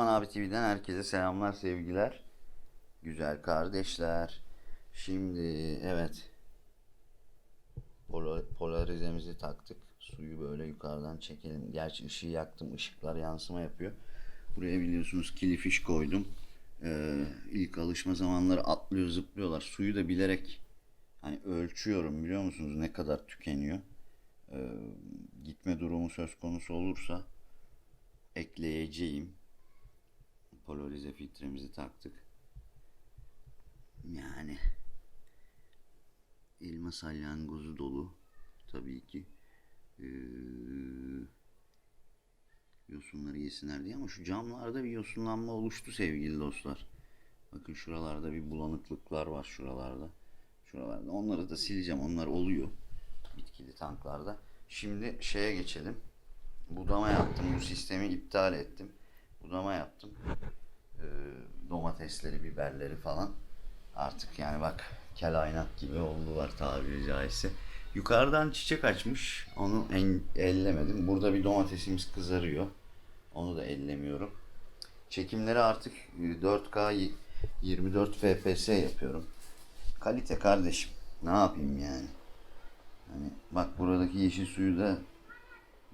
Osman abi TV'den herkese selamlar, sevgiler. Güzel kardeşler. Şimdi evet. Polar, polarizemizi taktık. Suyu böyle yukarıdan çekelim. Gerçi ışığı yaktım. ışıklar yansıma yapıyor. Buraya biliyorsunuz kilifiş koydum. Ee, ilk alışma zamanları atlıyor, zıplıyorlar. Suyu da bilerek hani ölçüyorum biliyor musunuz ne kadar tükeniyor. Ee, gitme durumu söz konusu olursa ekleyeceğim. Polarize filtremizi taktık. Yani elma salyangozu dolu tabii ki. Ee, yosunları yesinler diye ama şu camlarda bir yosunlanma oluştu sevgili dostlar. Bakın şuralarda bir bulanıklıklar var şuralarda. Şuralarda. Onları da sileceğim. Onlar oluyor. Bitkili tanklarda. Şimdi şeye geçelim. Budama yaptım. Bu sistemi iptal ettim. Budama yaptım. Ee, domatesleri, biberleri falan. Artık yani bak kel aynak gibi oldular tabiri caizse. Yukarıdan çiçek açmış. Onu en, ellemedim. Burada bir domatesimiz kızarıyor. Onu da ellemiyorum. Çekimleri artık e, 4K y- 24 FPS yapıyorum. Kalite kardeşim. Ne yapayım yani? Hani bak buradaki yeşil suyu da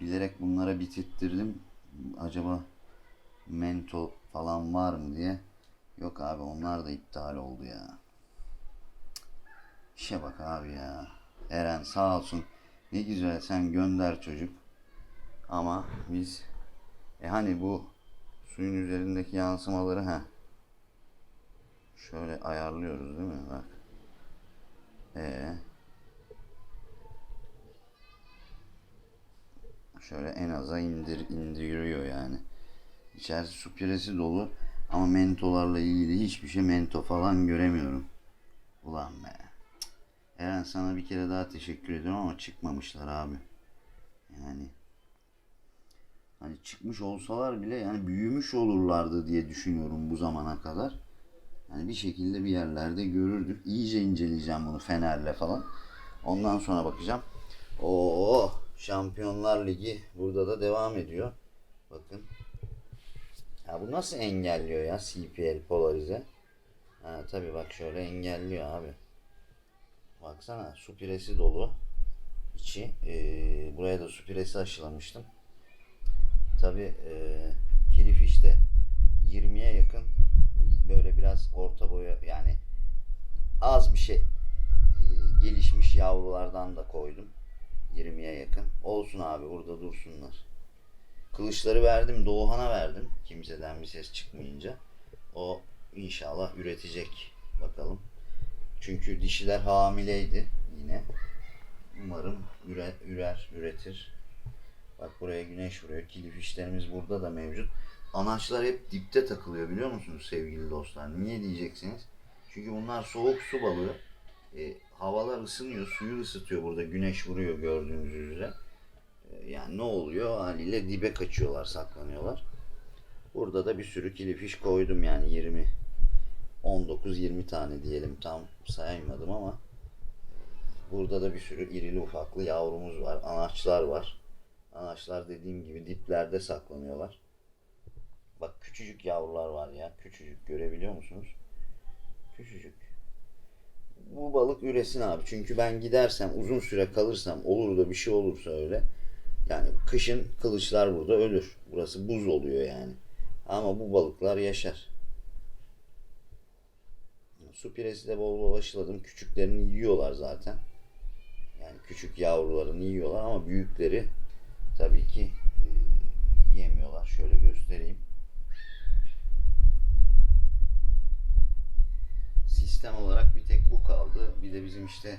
bilerek bunlara bitirttirdim. Acaba mento falan var mı diye. Yok abi onlar da iptal oldu ya. İşe bak abi ya. Eren sağ olsun. Ne güzel sen gönder çocuk. Ama biz e hani bu suyun üzerindeki yansımaları ha şöyle ayarlıyoruz değil mi? Bak. Ee, şöyle en aza indir indiriyor yani. İçerisi su piresi dolu ama mentolarla ilgili hiçbir şey mento falan göremiyorum. Ulan be. Eren sana bir kere daha teşekkür ediyorum ama çıkmamışlar abi. Yani hani çıkmış olsalar bile yani büyümüş olurlardı diye düşünüyorum bu zamana kadar. Yani bir şekilde bir yerlerde görürdük. İyice inceleyeceğim bunu fenerle falan. Ondan sonra bakacağım. Oo, Şampiyonlar Ligi burada da devam ediyor. Bakın. Ya bu nasıl engelliyor ya CPL polarize? Ha tabii bak şöyle engelliyor abi. Baksana su piresi dolu. içi. Ee, buraya da su piresi aşılamıştım. Tabii ee, Kilifiş'te 20'ye yakın böyle biraz orta boya yani az bir şey ee, gelişmiş yavrulardan da koydum. 20'ye yakın. Olsun abi burada dursunlar. Kılıçları verdim. Doğuhan'a verdim. Kimseden bir ses çıkmayınca. O inşallah üretecek. Bakalım. Çünkü dişiler hamileydi yine. Umarım üre, ürer, üretir. Bak buraya güneş vuruyor. Kilif işlerimiz burada da mevcut. Anaçlar hep dipte takılıyor biliyor musunuz sevgili dostlar? Niye diyeceksiniz? Çünkü bunlar soğuk su balığı. E, havalar ısınıyor, suyu ısıtıyor burada. Güneş vuruyor gördüğünüz üzere. Yani ne oluyor? Haliyle dibe kaçıyorlar, saklanıyorlar. Burada da bir sürü kilifiş koydum yani 20 19-20 tane diyelim tam saymadım ama burada da bir sürü irili ufaklı yavrumuz var. Anaçlar var. Anaçlar dediğim gibi diplerde saklanıyorlar. Bak küçücük yavrular var ya. Küçücük görebiliyor musunuz? Küçücük. Bu balık üresin abi. Çünkü ben gidersem uzun süre kalırsam olur da bir şey olursa öyle. Yani kışın kılıçlar burada ölür. Burası buz oluyor yani. Ama bu balıklar yaşar. Su piresi de bol bol aşıladım. Küçüklerini yiyorlar zaten. Yani küçük yavrularını yiyorlar ama büyükleri tabii ki e, yemiyorlar. Şöyle göstereyim. Sistem olarak bir tek bu kaldı. Bir de bizim işte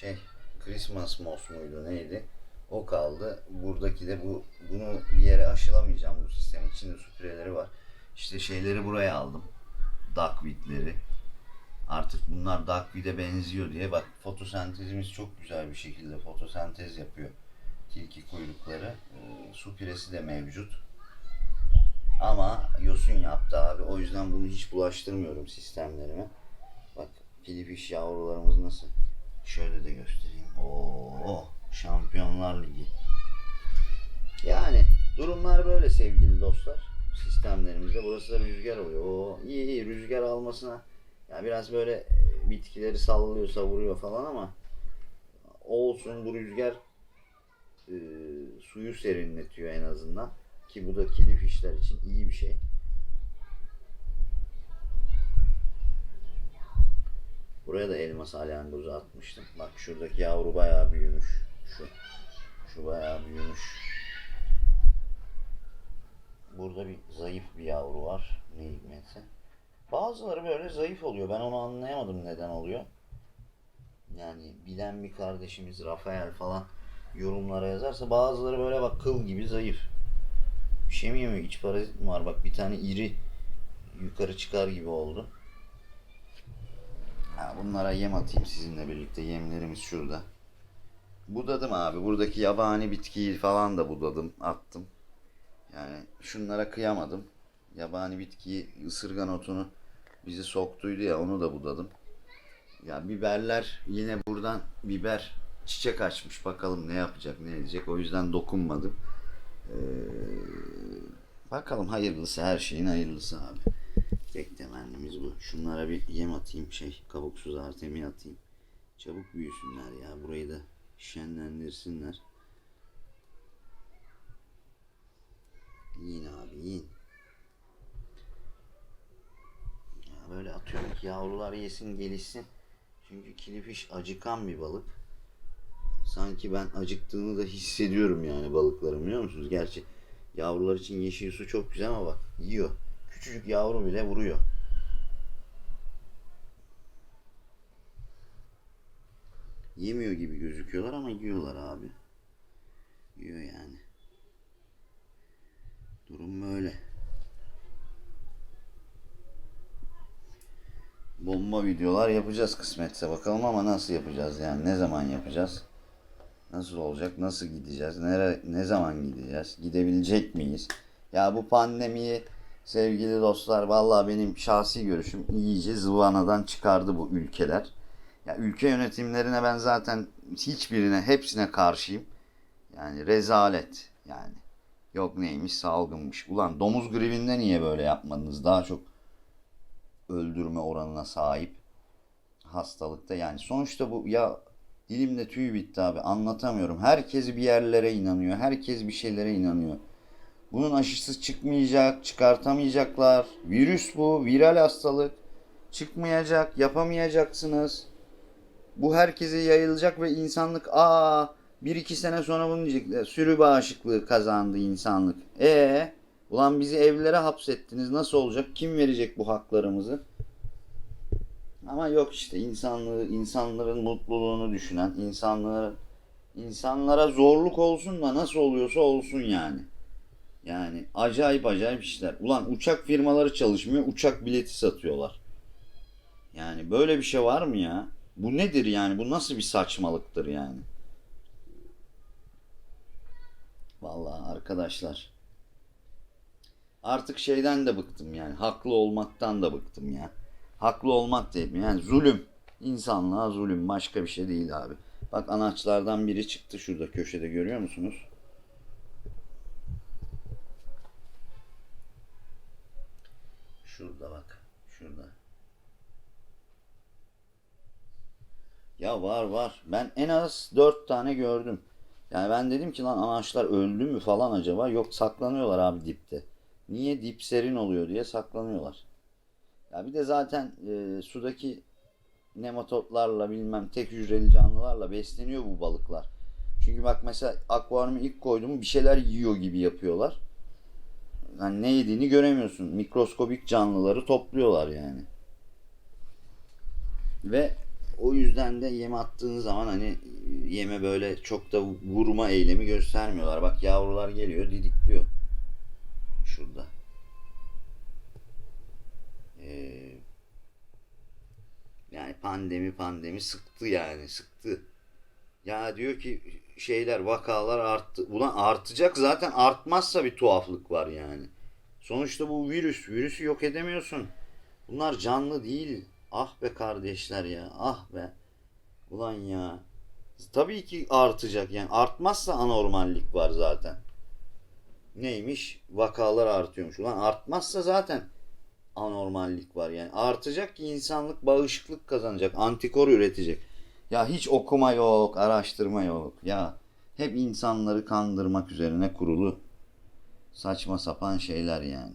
şey Christmas Moss muydu neydi? O kaldı. Buradaki de bu bunu bir yere aşılamayacağım bu sistem. İçinde süpüreleri var. İşte şeyleri buraya aldım. Duckweed'leri. Artık bunlar duckweed'e benziyor diye bak fotosentezimiz çok güzel bir şekilde fotosentez yapıyor. Tilki kuyrukları. Ee, su piresi de mevcut. Ama yosun yaptı abi. O yüzden bunu hiç bulaştırmıyorum sistemlerime. Bak kilifiş yavrularımız nasıl? Şöyle de göstereyim. Oo, Şampiyonlar Ligi. Yani durumlar böyle sevgili dostlar. sistemlerimizde. Burası da rüzgar oluyor. O iyi iyi rüzgar almasına ya biraz böyle e, bitkileri sallıyor, savuruyor falan ama olsun bu rüzgar e, suyu serinletiyor en azından. Ki bu da kilif işler için iyi bir şey. Buraya da elma salyangozu atmıştım. Bak şuradaki yavru bayağı büyümüş. Şu. Şu bayağı büyümüş. Burada bir zayıf bir yavru var. Ne hikmetse. Bazıları böyle zayıf oluyor. Ben onu anlayamadım neden oluyor. Yani bilen bir kardeşimiz Rafael falan yorumlara yazarsa bazıları böyle bak kıl gibi zayıf. Bir şey mi yemiyor? İç parazit mi var? Bak bir tane iri yukarı çıkar gibi oldu. Ha, bunlara yem atayım sizinle birlikte. Yemlerimiz şurada. Budadım abi. Buradaki yabani bitkiyi falan da budadım. Attım. Yani şunlara kıyamadım. Yabani bitkiyi ısırgan otunu bizi soktuydu ya onu da budadım. Ya biberler yine buradan biber çiçek açmış. Bakalım ne yapacak ne edecek. O yüzden dokunmadım. Ee, bakalım hayırlısı her şeyin hayırlısı abi. Tek temennimiz bu. Şunlara bir yem atayım şey kabuksuz artemi atayım. Çabuk büyüsünler ya. Burayı da şenlendirsinler. Yiyin abi yiyin. Ya böyle atıyorum ki yavrular yesin gelişsin. Çünkü kilifiş acıkan bir balık. Sanki ben acıktığını da hissediyorum yani balıkların biliyor musunuz? Gerçi yavrular için yeşil su çok güzel ama bak yiyor. Küçücük yavru bile vuruyor. Yemiyor gibi gözüküyorlar ama yiyorlar abi. Yiyor yani. Durum böyle. Bomba videolar yapacağız kısmetse bakalım ama nasıl yapacağız yani ne zaman yapacağız? Nasıl olacak? Nasıl gideceğiz? Nere ne zaman gideceğiz? Gidebilecek miyiz? Ya bu pandemiyi sevgili dostlar vallahi benim şahsi görüşüm iyice zıvanadan çıkardı bu ülkeler. Ya ülke yönetimlerine ben zaten hiçbirine hepsine karşıyım. Yani rezalet yani. Yok neymiş salgınmış. Ulan domuz gribinde niye böyle yapmadınız? Daha çok öldürme oranına sahip hastalıkta. Yani sonuçta bu ya dilimde tüy bitti abi anlatamıyorum. Herkes bir yerlere inanıyor. Herkes bir şeylere inanıyor. Bunun aşısı çıkmayacak, çıkartamayacaklar. Virüs bu, viral hastalık. Çıkmayacak, yapamayacaksınız. Bu herkese yayılacak ve insanlık aa bir iki sene sonra bunu diyecekler. Sürü bağışıklığı kazandı insanlık. E ulan bizi evlere hapsettiniz. Nasıl olacak? Kim verecek bu haklarımızı? Ama yok işte insanlığı, insanların mutluluğunu düşünen, insanlara insanlara zorluk olsun da nasıl oluyorsa olsun yani. Yani acayip acayip işler. Ulan uçak firmaları çalışmıyor, uçak bileti satıyorlar. Yani böyle bir şey var mı ya? Bu nedir yani? Bu nasıl bir saçmalıktır yani? Vallahi arkadaşlar. Artık şeyden de bıktım yani. Haklı olmaktan da bıktım ya. Haklı olmak değil mi? Yani zulüm. İnsanlığa zulüm. Başka bir şey değil abi. Bak anaçlardan biri çıktı şurada köşede görüyor musunuz? Şurada bak. Şurada. Ya var var. Ben en az dört tane gördüm. Yani ben dedim ki lan anaçlar öldü mü falan acaba? Yok saklanıyorlar abi dipte. Niye dip serin oluyor diye saklanıyorlar. Ya bir de zaten e, sudaki nematotlarla bilmem tek hücreli canlılarla besleniyor bu balıklar. Çünkü bak mesela akvaryuma ilk koydum bir şeyler yiyor gibi yapıyorlar. Yani ne yediğini göremiyorsun. Mikroskobik canlıları topluyorlar yani. Ve o yüzden de yem attığın zaman hani yeme böyle çok da vurma eylemi göstermiyorlar. Bak yavrular geliyor didikliyor. Şurada. Ee, yani pandemi pandemi sıktı yani sıktı. Ya diyor ki şeyler vakalar arttı. Ulan artacak zaten artmazsa bir tuhaflık var yani. Sonuçta bu virüs. Virüsü yok edemiyorsun. Bunlar canlı değil. Ah be kardeşler ya. Ah be. Ulan ya. Tabii ki artacak yani. Artmazsa anormallik var zaten. neymiş? Vakalar artıyormuş. Ulan artmazsa zaten anormallik var yani. Artacak ki insanlık bağışıklık kazanacak. Antikor üretecek. Ya hiç okuma yok, araştırma yok. Ya hep insanları kandırmak üzerine kurulu saçma sapan şeyler yani.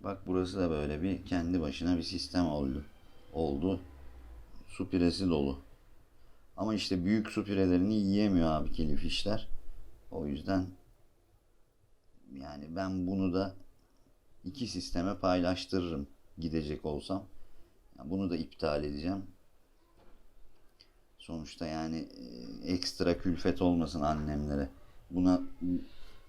Bak burası da böyle bir kendi başına bir sistem oldu. Oldu. Su piresi dolu. Ama işte büyük su pirelerini yiyemiyor abi kilifişler. O yüzden yani ben bunu da iki sisteme paylaştırırım gidecek olsam. Ya Bunu da iptal edeceğim. Sonuçta yani e, ekstra külfet olmasın annemlere. Buna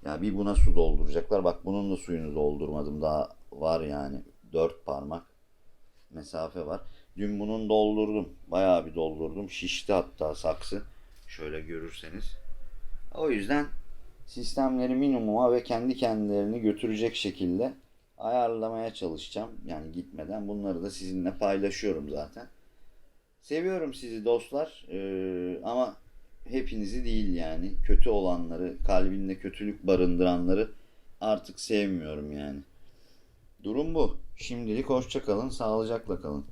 ya bir buna su dolduracaklar. Bak bunun da suyunu doldurmadım. Daha var yani. Dört parmak mesafe var. Dün bunun doldurdum. Bayağı bir doldurdum. Şişti hatta saksı. Şöyle görürseniz. O yüzden sistemleri minimuma ve kendi kendilerini götürecek şekilde ayarlamaya çalışacağım. Yani gitmeden bunları da sizinle paylaşıyorum zaten. Seviyorum sizi dostlar Ee, ama hepinizi değil yani. Kötü olanları, kalbinde kötülük barındıranları artık sevmiyorum yani. Durum bu. Şimdilik hoşça kalın, sağlıcakla kalın.